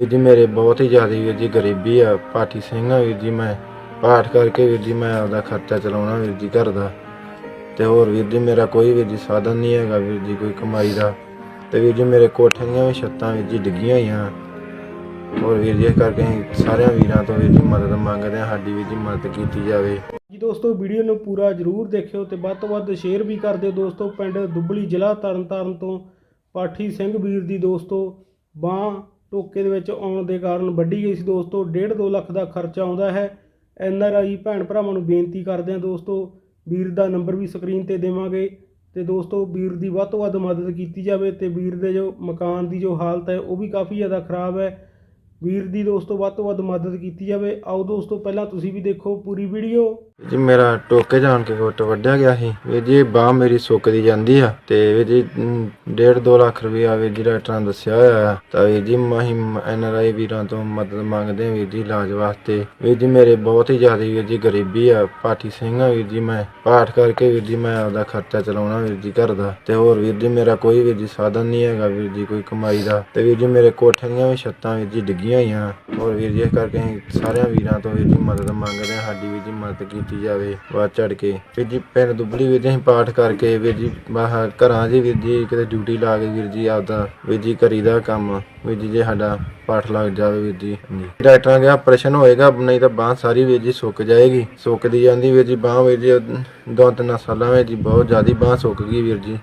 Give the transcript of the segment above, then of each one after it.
ਵੀਰ ਜੀ ਮੇਰੇ ਬਹੁਤ ਹੀ ਜ਼ਿਆਦਾ ਵੀਰ ਜੀ ਗਰੀਬੀ ਆ ਪਾਠੀ ਸਿੰਘ ਆ ਵੀਰ ਜੀ ਮੈਂ ਪਾਠ ਕਰਕੇ ਵੀਰ ਜੀ ਮੈਂ ਆਪਦਾ ਖਰਚਾ ਚਲਾਉਣਾ ਵੀਰ ਜੀ ਘਰ ਦਾ ਤੇ ਹੋਰ ਵੀਰ ਜੀ ਮੇਰਾ ਕੋਈ ਵੀਰ ਜੀ ਸਾਧਨ ਨਹੀਂ ਹੈਗਾ ਵੀਰ ਜੀ ਕੋਈ ਕਮਾਈ ਦਾ ਤੇ ਵੀਰ ਜੀ ਮੇਰੇ ਕੋਠੇ ਦੀਆਂ ਵੀ ਛੱਤਾਂ ਵੀਰ ਜੀ ਡਿੱਗੀਆਂ ਹੋਈਆਂ ਹੋਰ ਵੀਰ ਜੀ ਇਸ ਕਰਕੇ ਅਸੀਂ ਸਾਰਿਆਂ ਵੀਰਾਂ ਤੋਂ ਵੀਰ ਜੀ ਮਦਦ ਮੰਗਦੇ ਹਾਂ ਸਾਡੀ ਵੀਰ ਜੀ ਮਦਦ ਕੀਤੀ ਜਾਵੇ ਜੀ ਦੋਸਤੋ ਵੀਡੀਓ ਨੂੰ ਪੂਰਾ ਜਰੂਰ ਦੇਖਿਓ ਤੇ ਵੱਧ ਤੋਂ ਵੱਧ ਸ਼ੇਅਰ ਵੀ ਕਰ ਦਿਓ ਦੋਸਤੋ ਪਿੰਡ ਦੁੱਬਲੀ ਜ਼ਿਲ੍ਹਾ ਤਰਨਤਾਰਨ ਤੋਂ ਪਾਠੀ ਸਿੰਘ ਵੀਰ ਦੀ ਦੋਸਤੋ ਬਾਹ ਟੋਕੇ ਦੇ ਵਿੱਚ ਆਉਣ ਦੇ ਕਾਰਨ ਵੱਢੀ ਗਈ ਸੀ ਦੋਸਤੋ। 1.5 2 ਲੱਖ ਦਾ ਖਰਚਾ ਆਉਂਦਾ ਹੈ। ਐਨ ਆਰ ਆਈ ਭੈਣ ਭਰਾਵਾਂ ਨੂੰ ਬੇਨਤੀ ਕਰਦੇ ਹਾਂ ਦੋਸਤੋ, ਵੀਰ ਦਾ ਨੰਬਰ ਵੀ ਸਕਰੀਨ ਤੇ ਦੇਵਾਂਗੇ ਤੇ ਦੋਸਤੋ, ਵੀਰ ਦੀ ਵੱਧ ਤੋਂ ਵੱਧ ਮਦਦ ਕੀਤੀ ਜਾਵੇ ਤੇ ਵੀਰ ਦੇ ਜੋ ਮਕਾਨ ਦੀ ਜੋ ਹਾਲਤ ਹੈ, ਉਹ ਵੀ ਕਾਫੀ ਜ਼ਿਆਦਾ ਖਰਾਬ ਹੈ। ਵੀਰ ਦੀ ਦੋਸਤੋ ਵੱਧ ਤੋਂ ਵੱਧ ਮਦਦ ਕੀਤੀ ਜਾਵੇ। ਆਓ ਦੋਸਤੋ, ਪਹਿਲਾਂ ਤੁਸੀਂ ਵੀ ਦੇਖੋ ਪੂਰੀ ਵੀਡੀਓ। ਵੀਰ ਜੀ, ਮੇਰਾ ਟੋਕੇ ਜਾਣ ਕੇ ਗੁੱਟ ਵੱਢਿਆ ਗਿਆ ਸੀ। ਵੀਰ ਜੀ ਬਾਹ ਮੇਰੀ ਸੁੱਕਦੀ ਜਾਂਦੀ ਆ ਤੇ ਵੀਰ ਜੀ 1.5 2 ਲੱਖ ਰੁਪਇਆ ਵੀਰ ਜੀ ਡਾਕਟਰਾਂ ਦੱਸਿਆ ਹੋਇਆ ਆ। ਤਾਂ ਵੀਰ ਜੀ ਮਾਹੀ ਐਨ ਆਰ ਆਈ ਵੀਰਾਂ ਤੋਂ ਮਦਦ ਮੰਗਦੇ ਹਾਂ ਵੀਰ ਜੀ ਇਲਾਜ ਵਾਸਤੇ। ਵੀਰ ਜੀ, ਮੇਰੇ ਬਹੁਤ ਹੀ ਜ਼ਿਆਦਾ ਵੀਰ ਜੀ ਗਰੀਬੀ ਆ, ਪਾਠੀ ਸਿੰਘ ਆ ਵੀਰ ਜੀ ਮੈਂ। ਪਾਠ ਕਰਕੇ ਵੀਰ ਜੀ, ਮੈਂ ਆਪਦਾ ਖਰਚਾ ਚਲਾਉਣਾ ਵੀਰ ਜੀ ਘਰ ਦਾ। ਤੇ ਹੋਰ ਵੀਰ ਜੀ, ਮੇਰਾ ਕੋਈ ਵੀਰ ਜੀ ਸਾਧਨ ਨਹੀਂ ਹੈਗਾ ਵੀਰ ਜੀ, ਕੋਈ ਕਮਾਈ ਦਾ। ਤੇ ਵੀਰ ਜੀ, ਮੇਰੇ ਕੋਠੇ ਦੀਆਂ ਵੀ ਛੱਤਾਂ ਵੀਰ ਜੀ ਡਿੱਗੀ ਡਿੱਗੀਆਂ ਹੋਈਆਂ। ਹੋਰ ਵੀਰ ਜੀ, ਇਸ ਕਰਕੇ ਅਸੀਂ ਸਾਰਿਆਂ ਵੀਰਾਂ ਤੋਂ ਵੀਰ ਜੀ ਮਦਦ ਮੰਗਦੇ ਹਾਂ। ਸਾਡੀ ਵੀਰ ਜੀ ਮਦਦ ਕੀਤੀ ਜਾਵੇ ਵੱਧ ਚੜ ਕੇ। ਵੀਰ ਜੀ, ਪਿੰਡ ਦੁੱਬਲੀ ਵੀਰ ਅਸੀਂ ਪਾਠ ਕਰਕੇ ਵੀਰ ਜੀ ਬਾਹਰ ਘਰਾਂ 'ਚ ਵੀਰ ਜੀ ਕਿਤੇ ਡਿਊਟੀ ਲਾ ਕੇ ਵੀਰ ਜੀ ਆਪਦਾ ਵੀਰ ਜੀ ਕਰੀਦਾ ਕੰਮ। ਵੀਰ ਜੀ, ਜੇ ਸਾਡਾ ਪਾਠ ਲੱਗ ਜਾਵੇ ਵੀਰ ਜੀ ਡਾਕਟਰਾਂ ਗਿਆ ਆਪਰੇਸ਼ਨ ਹੋਏਗਾ, ਨਹੀਂ ਤਾਂ ਬਾਹ ਸਾਰੀ ਵੀਰ ਜੀ ਸੁੱਕ ਜਾਏਗੀ। ਸੁੱਕਦੀ ਜਾਂਦੀ ਵੀਰ ਜੀ, ਬਾਹ ਵੀਰ ਜੀ, ਦੋ ਤਿੰਨ ਸਾਲਾਂ ਵਿੱਚ ਜੀ ਬਹੁਤ ਜ਼ਿਆਦਾ ਬਾਹ ਸੁੱਕ ਗਈ ਵੀਰ ਜੀ।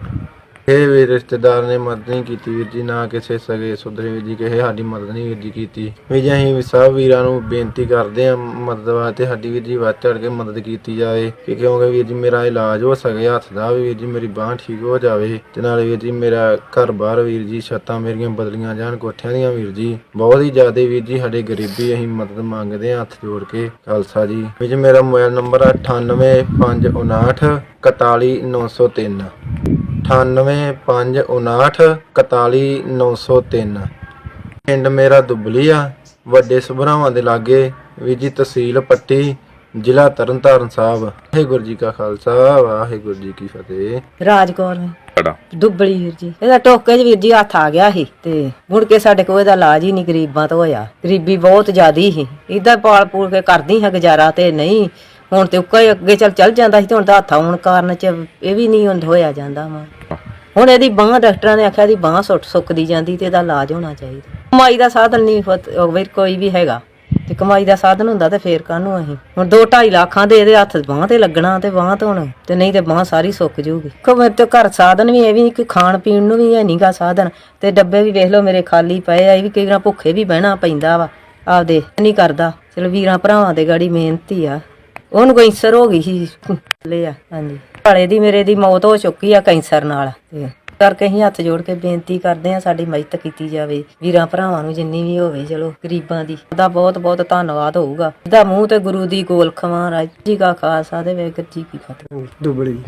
ਇਹ ਵੀ ਰਿਸ਼ਤੇਦਾਰ ਨੇ ਮਦਦ ਨਹੀਂ ਕੀਤੀ ਵੀਰ ਜੀ, ਨਾ ਕਿਸੇ ਸਗੇ ਸੁਧਰੇ ਵੀਰ ਜੀ, ਕਿਸੇ ਸਾਡੀ ਮਦਦ ਨਹੀਂ ਵੀਰ ਜੀ ਕੀਤੀ। ਵੀ ਜੀ ਅਸੀਂ ਵੀ ਸਭ ਵੀਰਾਂ ਨੂੰ ਬੇਨਤੀ ਕਰਦੇ ਹਾਂ ਮਦਦ ਵਾਸਤੇ ਸਾਡੀ ਵੀਰ ਜੀ ਵੱਧ ਚੜ ਕੇ ਮਦਦ ਕੀਤੀ ਜਾਵੇ, ਕਿ ਕਿਉਂਕਿ ਵੀਰ ਜੀ ਮੇਰਾ ਇਲਾਜ ਹੋ ਸਕੇ, ਹੱਥ ਦਾ ਵੀ ਵੀਰ ਜੀ, ਮੇਰੀ ਬਾਹ ਠੀਕ ਹੋ ਜਾਵੇ, ਤੇ ਨਾਲ ਵੀਰ ਜੀ ਮੇਰਾ ਘਰ ਬਾਹਰ ਵੀਰ ਜੀ ਛੱਤਾਂ ਮੇਰੀਆਂ ਬਦਲੀਆਂ ਜਾਣ, ਕੋਠਿਆਂ ਦੀਆਂ ਵੀਰ ਜੀ। ਬਹੁਤ ਹੀ ਜ਼ਿਆਦਾ ਵੀਰ ਜੀ ਸਾਡੇ ਗਰੀਬੀ ਅਸੀਂ ਮਦਦ ਮੰਗਦੇ ਹਾਂ ਹੱਥ ਜੋੜ ਕੇ। ਖਾਲਸਾ ਜੀ। ਵੀਰ ਜੀ ਮੇਰਾ ਮੋਬਾਈਲ ਨੰਬਰ 98559 41903 9859 ਪਿੰਡ ਮੇਰਾ ਦੁੱਬਲੀ ਆ ਵੱਡੇ ਸਭਰਾਵਾਂ ਦੇ ਲਾਗੇ ਵੀ ਜੀ ਤਹਿਸੀਲ ਪੱਟੀ ਜ਼ਿਲ੍ਹਾ ਤਰਨਤਾਰਨ ਸਾਹਿਬ। ਵਾਹਿਗੁਰੂ ਜੀ ਕਾ ਖਾਲਸਾ ਵਾਹਿਗੁਰੂ ਜੀ ਕੀ ਫਤਿਹ। ਰਾਜ ਕੌਰ ਹੈ ਤੁਹਾਡਾ ਦੁੱਬਲੀ ਵੀਰ ਜੀ। ਇਹਦਾ ਟੋਕੇ 'ਚ ਵੀਰ ਜੀ ਹੱਥ ਆ ਗਿਆ ਸੀ ਤੇ ਮੁੜ ਕੇ ਸਾਡੇ ਕੋਲ ਇਹਦਾ ਇਲਾਜ ਹੀ ਨਹੀਂ ਗਰੀਬਾਂ ਤੋਂ ਹੋਇਆ। ਗਰੀਬੀ ਬਹੁਤ ਜ਼ਿਆਦੀ ਸੀ। ਇਦਾਂ ਪਾਲ ਪੂਲ ਕੇ ਕਰਦੀ ਹਾਂ ਗੁਜ਼ਾਰਾ ਤੇ ਨਹੀਂ। ਹੁਣ ਤੇ ਉੱਕਾ ਹੀ ਅੱਗੇ ਚੱਲ ਚੱਲ ਜਾਂਦਾ ਸੀ ਤੇ ਹੁਣ ਤਾਂ ਹੱਥ ਆਉਣ ਕਾਰਨ ਚ ਇਹ ਵੀ ਨਹੀਂ ਹੁੰਦਾ ਹੋਇਆ ਜਾਂਦਾ ਵਾ। ਹੁਣ ਇਹਦੀ ਬਾਹ ਡਾਕਟਰਾਂ ਨੇ ਆਖਿਆ ਇਹਦੀ ਬਾਹ ਸੁੱਟ ਸੁੱਕਦੀ ਜਾਂਦੀ ਤੇ ਇਹਦਾ ਇਲਾਜ ਹੋਣਾ ਚਾਹੀਦਾ। ਕਮਾਈ ਦਾ ਸਾਧਨ ਨਹੀਂ ਵੀ ਕੋਈ ਵੀ ਹੈਗਾ। ਤੇ ਕਮਾਈ ਦਾ ਸਾਧਨ ਹੁੰਦਾ ਤੇ ਫੇਰ ਕਾਹਨੂੰ ਅਸੀਂ? ਹੁਣ 2.5 ਲੱਖਾਂ ਦੇ ਇਹਦੇ ਹੱਥ ਬਾਹ ਤੇ ਲੱਗਣਾ ਤੇ ਬਾਹ ਤੋਂ ਹੁਣ ਤੇ ਨਹੀਂ ਤੇ ਬਾਹ ਸਾਰੀ ਸੁੱਕ ਜੂਗੀ। ਕੋ ਮੇਰੇ ਤੇ ਘਰ ਸਾਧਨ ਵੀ ਇਹ ਵੀ ਕੋਈ ਖਾਣ ਪੀਣ ਨੂੰ ਵੀ ਹੈ ਨਹੀਂਗਾ ਸਾਧਨ। ਤੇ ਡੱਬੇ ਵੀ ਵੇਖ ਲਓ ਮੇਰੇ ਖਾਲੀ ਪਏ ਆ ਇਹ ਵੀ ਕਈ ਵਾਰ ਭੁੱਖੇ ਵੀ ਬਹਿਣਾ ਪੈਂਦਾ ਵਾ। ਆਪਦੇ ਨਹੀਂ ਕਰਦਾ। ਚਲ ਵੀਰਾਂ ਭਰਾਵਾਂ ਦੇ ਗਾੜੀ ਮਿਹਨਤੀ ਆ। ਉਹਨੂੰ ਕੈਂਸਰ ਹੋ ਗਈ ਸੀ। ਲੈ ਆ, ਹਾਂਜੀ। ਭਾਲੇ ਦੀ ਮੇਰੇ ਦੀ ਮੌਤ ਹੋ ਚੁੱਕੀ ਆ ਕੈਂਸਰ ਨਾਲ। ਤੇ ਕਰਕੇ ਅਸੀਂ ਹੱਥ ਜੋੜ ਕੇ ਬੇਨਤੀ ਕਰਦੇ ਹਾਂ ਸਾਡੀ ਮਦਦ ਕੀਤੀ ਜਾਵੇ। ਵੀਰਾਂ ਭਰਾਵਾਂ ਨੂੰ ਜਿੰਨੀ ਵੀ ਹੋਵੇ, ਚਲੋ, ਗਰੀਬਾਂ ਦੀ। ਦਾ ਬਹੁਤ ਬਹੁਤ ਧੰਨਵਾਦ ਹੋਊਗਾ। ਦਾ ਮੂੰਹ ਤੇ ਗੁਰੂ ਦੀ ਗੋਲ ਖਵਾਂ ਰਾਜ ਜੀ ਕਾ ਖਾਲਸਾ ਦੇ ਵਾਹਿਗੁਰੂ ਜੀ ਕੀ ਫਤਿਹ। ਦੁਬਲੀ।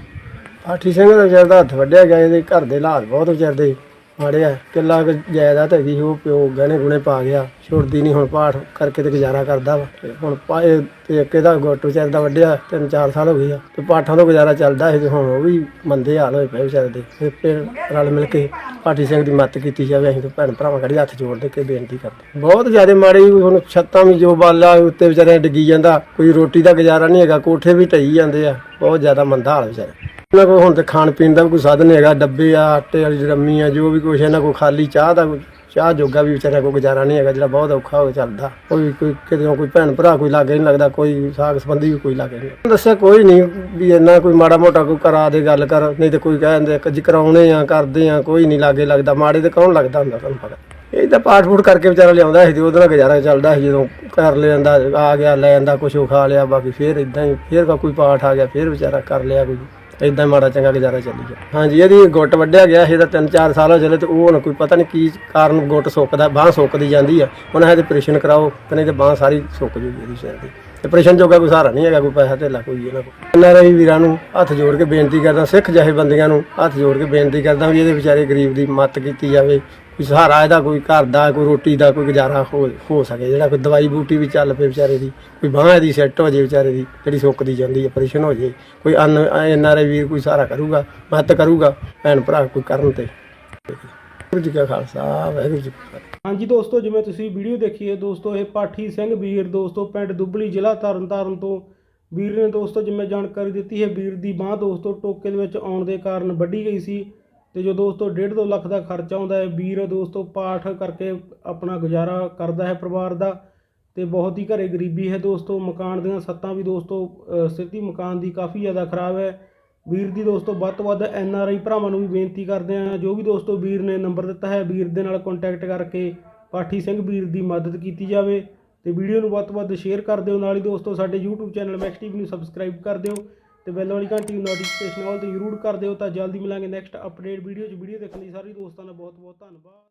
ਆਠੀ ਸਿੰਘ ਦਾ ਵਿਚਾਰ ਦਾ ਹੱਥ ਵੱਢਿਆ ਗਿਆ, ਇਹਦੇ ਘਰ ਦੇ ਹਾਲਾਤ ਬਹੁਤ ਵਿਚਾਰਦੇ ਮਾੜਿਆ, ਕਿੱਲਾ ਕੁ ਜਾਇਦਾਦ ਹੈਗੀ ਉਹ ਪਿਓ ਗਹਿਣੇ ਗੁਣੇ ਪਾ ਗਿਆ, ਛੁੱਟਦੀ ਨਹੀਂ ਹੁਣ ਪਾਠ ਕਰਕੇ ਤੇ ਗੁਜ਼ਾਰਾ ਕਰਦਾ ਵਾ। ਤੇ ਹੁਣ ਪਾਏ ਤੇ ਇੱਕ ਇਹਦਾ ਗੁੱਟ ਵਿਚਾਰ ਦਾ ਵੱਢਿਆ, ਤਿੰਨ ਚਾਰ ਸਾਲ ਹੋ ਗਏ ਆ। ਤੇ ਪਾਠਾਂ ਤੋਂ ਗੁਜ਼ਾਰਾ ਚੱਲਦਾ ਸੀ ਤੇ ਹੁਣ ਉਹ ਵੀ ਮੰਦੇ ਹਾਲ ਹੋਏ ਪਏ ਵਿਚਾਰੇ ਦੇ। ਤੇ ਫਿਰ ਰਲ ਮਿਲ ਕੇ ਪਾਠੀ ਸਿੰਘ ਦੀ ਮਦਦ ਕੀਤੀ ਜਾਵੇ, ਅਸੀਂ ਤਾਂ ਭੈਣ ਭਰਾਵਾਂ ਕੜੀ ਹੱਥ ਜੋੜ ਦੇ ਕੇ ਬੇਨਤੀ ਕਰਦੇ ਬਹੁਤ ਜ਼ਿਆਦਾ ਮਾੜੀ ਹੁਣ ਛੱਤਾਂ ਵੀ ਜੋ ਬਾਲਾ ਉੱਤੇ ਵਿਚਾਰੇ ਡਿੱਗੀ ਜਾਂਦਾ, ਕੋਈ ਰੋਟੀ ਦਾ ਗੁਜ਼ਾਰਾ ਨਹੀਂ ਹੈਗਾ, ਕੋਠੇ ਵੀ ਢਈ ਜਾਂਦੇ ਆ, ਬਹੁਤ ਜ਼ਿਆਦਾ ਮੰਦਾ ਹਾਲ ਵਿਚਾਰੇ। ਇਹਨਾਂ ਕੋਲ ਹੁਣ ਤੇ ਖਾਣ ਪੀਣ ਦਾ ਵੀ ਕੋਈ ਸਾਧਨ ਨਹੀਂ ਹੈਗਾ, ਡੱਬੇ ਆ, ਆਟੇ ਵਾਲੀ ਡਰਮੀ ਆ, ਜੋ ਵੀ ਕੁਛ ਇਹਨਾਂ ਕੋਲ ਖਾਲੀ ਚਾਹ ਦਾ ਕੋਈ ਚਾਹ ਜੋਗਾ ਵੀ ਵਿਚਾਰਿਆਂ ਕੋਈ ਗੁਜ਼ਾਰਾ ਨਹੀਂ ਹੈਗਾ, ਜਿਹੜਾ ਬਹੁਤ ਔਖਾ ਹੋ ਚੱਲਦਾ। ਕੋਈ ਕੋਈ ਕਿਤੇ ਕੋਈ ਭੈਣ ਭਰਾ ਕੋਈ ਲਾਗੇ ਨਹੀਂ ਲੱਗਦਾ, ਕੋਈ ਸਾਗ ਸੰਬੰਧੀ ਵੀ ਕੋਈ ਲਾਗੇ ਨਹੀਂ ਦੱਸਿਆ ਕੋਈ ਨਹੀਂ ਵੀ ਇੰਨਾ ਕੋਈ ਮਾੜਾ ਮੋਟਾ ਕੋਈ ਕਰਾ ਦੇ ਗੱਲ ਕਰ, ਨਹੀਂ ਤੇ ਕੋਈ ਕਹਿੰਦੇ ਕਿ ਕਰਾਉਣੇ ਆ, ਕਰਦੇ ਆ, ਕੋਈ ਨਹੀਂ ਲਾਗੇ ਲੱਗਦਾ, ਮਾੜੇ ਤੇ ਕੌਣ ਲੱਗਦਾ ਹੁੰਦਾ ਤੁਹਾਨੂੰ ਪਤਾ। ਇਹ ਤਾਂ ਪਾਠ ਫੂਟ ਕਰਕੇ ਵਿਚਾਰਾ ਲਿਆਉਂਦਾ ਸੀ ਤੇ ਉਹਦੇ ਨਾਲ ਗੁਜ਼ਾਰਾ ਚੱਲਦਾ ਸੀ, ਜਦੋਂ ਕਰ ਲਿਆਂਦਾ ਆ ਗਿਆ, ਲੈ ਜਾਂਦਾ, ਕੁਛ ਉਹ ਖਾ ਲਿਆ, ਬਾਕੀ ਫੇਰ ਇਦਾਂ ਹੀ, ਫੇਰ ਕੋਈ ਪਾਠ ਆ ਗਿਆ, ਫੇਰ ਵਿਚਾਰਾ ਕਰ ਲਿਆ ਕੋਈ। ਇਦਾਂ ਮਾੜਾ ਚੰਗਾ ਗੁਜ਼ਾਰਾ ਚੱਲੀ ਗਿਆ। ਹਾਂਜੀ, ਇਹਦੀ ਗੁੱਟ ਵੱਢਿਆ ਗਿਆ ਸੀ ਤਾਂ 3-4 ਸਾਲ ਹੋ ਚਲੇ ਤੇ ਉਹ ਹੁਣ ਕੋਈ ਪਤਾ ਨਹੀਂ ਕੀ ਕਾਰਨ ਗੁੱਟ ਸੁੱਕਦਾ, ਬਾਹ ਸੁੱਕਦੀ ਜਾਂਦੀ ਆ। ਉਹਨਾਂ ਇਹਦੇ ਆਪਰੇਸ਼ਨ ਕਰਾਓ ਕਹਿੰਦੇ ਨਹੀਂ ਤੇ ਬਾਹ ਸਾਰੀ ਸੁੱਕ ਜੂਗੀ ਇਹਦੀ ਸ਼ਾਇਦ ਦੀ ਆਪਰੇਸ਼ਨ ਜੋਗਾ ਕੋਈ ਸਹਾਰਾ ਨਹੀਂ ਹੈਗਾ, ਕੋਈ ਪੈਸਾ ਧੇਲਾ ਕੋਈ ਇਹਨਾਂ ਕੋਲ। ਇਹਨਾਂ ਰਹੀ ਵੀਰਾਂ ਨੂੰ ਹੱਥ ਜੋੜ ਕੇ ਬੇਨਤੀ ਕਰਦਾ, ਸਿੱਖ ਜਾਹੇ ਬੰਦਿਆਂ ਨੂੰ ਹੱਥ ਜੋੜ ਕੇ ਬੇਨਤੀ ਕਰਦਾ ਵੀ ਇਹਦੇ ਵਿਚਾਰੇ ਗਰੀਬ ਦੀ ਮਦਦ ਕੀਤੀ ਜਾਵੇ ਕੋਈ ਸਹਾਰਾ ਇਹਦਾ ਕੋਈ ਘਰ ਦਾ, ਕੋਈ ਰੋਟੀ ਦਾ, ਕੋਈ ਗੁਜ਼ਾਰਾ ਹੋ ਹੋ ਸਕੇ। ਜਿਹੜਾ ਕੋਈ ਦਵਾਈ ਬੂਟੀ ਵੀ ਚੱਲ ਪਏ ਵਿਚਾਰੇ ਦੀ, ਕੋਈ ਬਾਂਹ ਇਹਦੀ ਸੈੱਟ ਹੋ ਜੇ ਵਿਚਾਰੇ ਦੀ, ਜਿਹੜੀ ਸੁੱਕਦੀ ਜਾਂਦੀ ਹੈ ਆਪਰੇਸ਼ਨ ਹੋ ਜੇ। ਕੋਈ ਅਨ, ਐਨ ਆਰ ਆਈ ਵੀਰ ਕੋਈ ਸਹਾਰਾ ਕਰੂਗਾ, ਮਦਦ ਕਰੂਗਾ, ਭੈਣ ਭਰਾ ਕੋਈ ਕਰਨ ਤੇ। ਵਾਹਿਗੁਰੂ ਜੀ ਕਾ ਖਾਲਸਾ, ਵਾਹਿਗੁਰੂ ਜੀ ਕੀ ਫਤਿਹ। ਹਾਂਜੀ ਦੋਸਤੋ, ਜਿਵੇਂ ਤੁਸੀਂ ਵੀਡੀਓ ਦੇਖੀ ਹੈ, ਦੋਸਤੋ, ਇਹ ਪਾਠੀ ਸਿੰਘ ਵੀਰ, ਦੋਸਤੋ, ਪਿੰਡ ਦੁੱਬਲੀ ਜ਼ਿਲ੍ਹਾ ਤਰਨਤਾਰਨ ਤੋਂ ਵੀਰ ਨੇ ਦੋਸਤੋ, ਜਿਵੇਂ ਜਾਣਕਾਰੀ ਦਿੱਤੀ ਹੈ, ਵੀਰ ਦੀ ਬਾਹ ਦੋਸਤੋ, ਟੋਕੇ ਦੇ ਵਿੱਚ ਆਉਣ ਦੇ ਕਾਰਨ ਵੱਢੀ ਗਈ ਸੀ। ਤੇ ਜੋ ਦੋਸਤੋ 1.5 2 ਲੱਖ ਦਾ ਖਰਚਾ ਆਉਂਦਾ ਹੈ, ਵੀਰ ਦੋਸਤੋ ਪਾਠ ਕਰਕੇ ਆਪਣਾ ਗੁਜ਼ਾਰਾ ਕਰਦਾ ਹੈ ਪਰਿਵਾਰ ਦਾ ਤੇ ਬਹੁਤ ਹੀ ਘਰੇ ਗਰੀਬੀ ਹੈ ਦੋਸਤੋ, ਮਕਾਨ ਦੀਆਂ ਸੱਤਾਂ ਵੀ ਦੋਸਤੋ ਸਥਿਤੀ ਮਕਾਨ ਦੀ ਕਾਫੀ ਜ਼ਿਆਦਾ ਖਰਾਬ ਹੈ। ਵੀਰ ਦੀ ਦੋਸਤੋ ਵੱਧ ਤੋਂ ਵੱਧ ਐਨ ਆਰ ਆਈ ਭਰਾਵਾਂ ਨੂੰ ਵੀ ਬੇਨਤੀ ਕਰਦੇ ਆ ਜੋ ਵੀ ਦੋਸਤੋ ਵੀਰ ਨੇ ਨੰਬਰ ਦਿੱਤਾ ਹੈ, ਵੀਰ ਦੇ ਨਾਲ ਕੰਟੈਕਟ ਕਰਕੇ ਪਾਠੀ ਸਿੰਘ ਵੀਰ ਦੀ ਮਦਦ ਕੀਤੀ ਜਾਵੇ ਤੇ ਵੀਡੀਓ ਨੂੰ ਵੱਧ ਤੋਂ ਵੱਧ ਸ਼ੇਅਰ ਕਰ ਦਿਓ। ਨਾਲ ਹੀ ਦੋਸਤੋ ਸਾਡੇ YouTube ਚੈਨਲ ਮੈਕਸ ਟੀਵੀ ਨੂੰ ਸਬਸਕ੍ਰਾਈਬ ਕਰ ਦਿਓ। ਤੇ ਬੈਲ ਵਾਲੀ ਘੰਟੀ ਨੂੰ ਨੋਟੀਫਿਕੇਸ਼ਨ ਆਲ ਤੇ ਜ਼ਰੂਰ ਕਰ ਦਿਓ ਤਾਂ ਜਲਦੀ ਮਿਲਾਂਗੇ ਨੈਕਸਟ ਅਪਡੇਟ ਵੀਡੀਓ 'ਚ। ਵੀਡੀਓ ਦੇਖਣ ਲਈ ਸਾਰੇ ਦੋਸਤਾਂ ਦਾ ਬਹੁਤ ਬਹੁਤ ਧੰਨਵਾਦ।